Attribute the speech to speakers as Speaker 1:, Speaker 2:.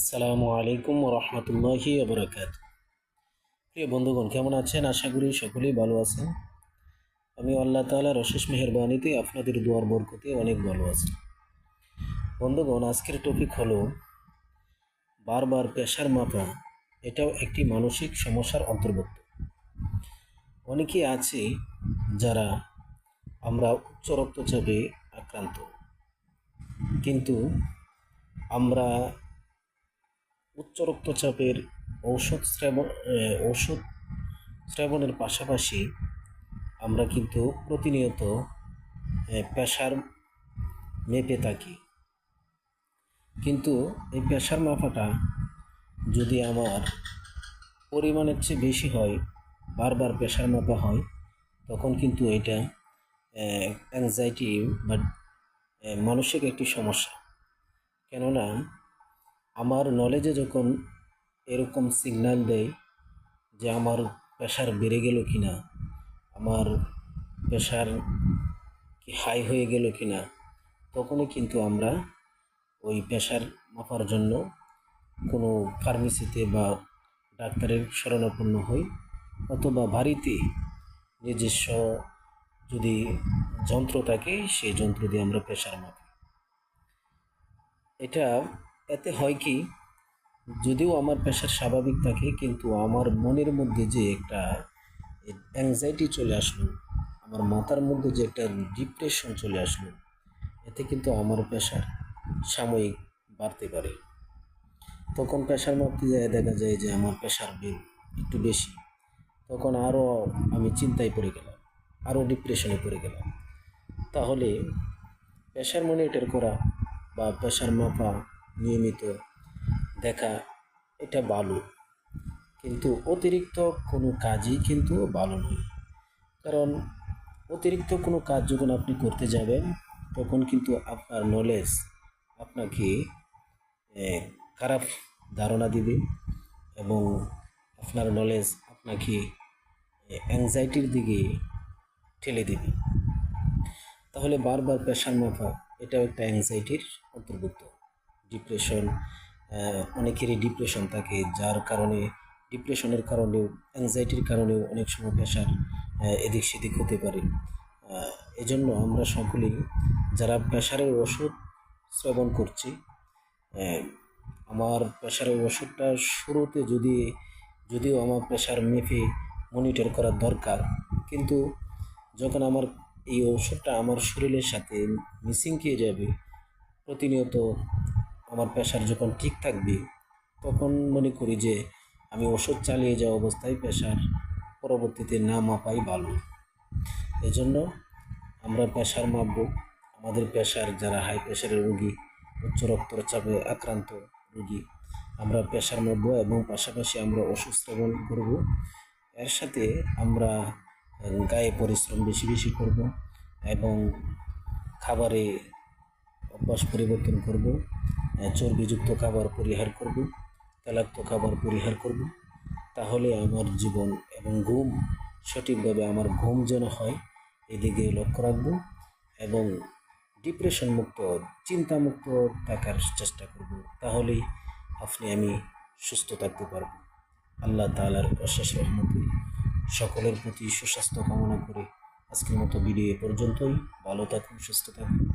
Speaker 1: আসসালামু আলাইকুম রহমতুল্লাহি আবরাকাত প্রিয় বন্ধুগণ, কেমন আছেন? আশা করি সকলেই ভালো আছেন। আমি আল্লাহ তালার অশেষ মেহরবানিতে আপনাদের দুয়ার বরকতে অনেক ভালো আছি। বন্ধুগণ, আজকের টপিক হলো বারবার প্রেশার মাপা, এটাও একটি মানসিক সমস্যার অন্তর্ভুক্ত। অনেকে আছে যারা আমরা উচ্চ রক্তচাপে আক্রান্ত। কিন্তু আমরা উচ্চ রক্তচাপের ঔষধ শ্রাবণ ঔষধ শ্রাবণের পাশাপাশি আমরা কিন্তু প্রতিনিয়ত প্রেশার মেপে থাকি। কিন্তু এই প্রেশার মাপাটা যদি আমার পরিমাণের চেয়ে বেশি হয়, বারবার প্রেশার মাপা হয়, তখন কিন্তু এটা অ্যাংজাইটি বা মানসিক একটি সমস্যা। কেননা আমার নলেজে যখন এরকম সিগন্যাল দেয় যে আমার প্রেশার বেড়ে গেল কি না আমার প্রেশার কি হাই হয়ে গেল কি না তখনই কিন্তু আমরা ওই প্রেশার মাপার জন্য কোনো ফার্মেসিতে বা ডাক্তারের শরণাপন্ন হই অথবা বাড়িতে নিজস্ব যদি যন্ত্র থাকে সেই যন্ত্র দিয়ে আমরা প্রেশার মাপি। এটা এতে হয় কি, যদিও আমার প্রেশার স্বাভাবিক থাকে, কিন্তু আমার মনের মধ্যে যে একটা অ্যাংজাইটি চলে আসলো, আমার মাথার মধ্যে যে একটা ডিপ্রেশন চলে আসলো, এতে কিন্তু আমার প্রেশার সাময়িক বাড়তে পারে। তখন প্রেশার মাপতে যায়, দেখা যায় যে আমার পেশার প্রেশার একটু বেশি। তখন আরও আমি চিন্তায় পড়ে গেলাম আরও ডিপ্রেশনে পড়ে গেলাম। তাহলে প্রেশার মনিটর করা বা প্রেশার মাপা নিয়মিত দেখা, এটা ভালো। কিন্তু অতিরিক্ত কোনো কাজই কিন্তু ভালো নয়। কারণ অতিরিক্ত কোনো কাজ যখন আপনি করতে যাবেন, তখন কিন্তু আপনার নলেজ আপনাকে খারাপ ধারণা দিবে এবং আপনার নলেজ আপনাকে অ্যাংজাইটির দিকে ঠেলে দিবে। তাহলে বারবার প্রেশার মাপা, এটাও একটা অ্যাংজাইটির অন্তর্ভুক্ত। ডিপ্রেশন অনেকেরই ডিপ্রেশন থাকে, যার কারণে ডিপ্রেশনের কারণেও অ্যাংজাইটির কারণেও অনেক সময় প্রেশার এদিক সেদিক হতে পারে। এজন্য আমরা সকলেই যারা প্রেশারের ওষুধ সেবন করছি আমার প্রেশারের ওষুধটা শুরুতে যদি, যদিও আমার প্রেশার মেপে মনিটর করার দরকার, কিন্তু যখন আমার এই ওষুধটা আমার শরীরের সাথে মিসিং খেয়ে যাবে, প্রতিনিয়ত আমার প্রেশার যখন ঠিক থাকবে, তখন মনে করি যে আমি ওষুধ চালিয়ে যাওয়া অবস্থায় প্রেশার পরবর্তীতে না মাপাই ভালো। এজন্য আমরা প্রেশার মাপব। আমাদের প্রেশার যারা হাই প্রেশারের রোগী, উচ্চ রক্তচাপে আক্রান্ত রোগী, আমরা প্রেশার মাপব এবং পাশাপাশি আমরা ওষুধ সেবন করব। এর সাথে আমরা গায়ে পরিশ্রম বেশি বেশি করব এবং খাবারে অভ্যাস পরিবর্তন করব। চর্বিযুক্ত খাবার পরিহার করব, তেলাক্ত খাবার পরিহার করব। তাহলে আমার জীবন এবং ঘুম সঠিকভাবে আমার ঘুম যেন হয়, এদিকে লক্ষ্য রাখব এবং ডিপ্রেশন মুক্ত চিন্তামুক্ত থাকার চেষ্টা করব। তাহলেই আপনি আমি সুস্থ থাকতে পারব। আল্লাহ তাআলার অশেষ রহমতে সকলের প্রতি সুস্বাস্থ্য কামনা করে আজকের মতো ভিডিও এ পর্যন্তই। ভালো থাকুন, সুস্থ থাকুন।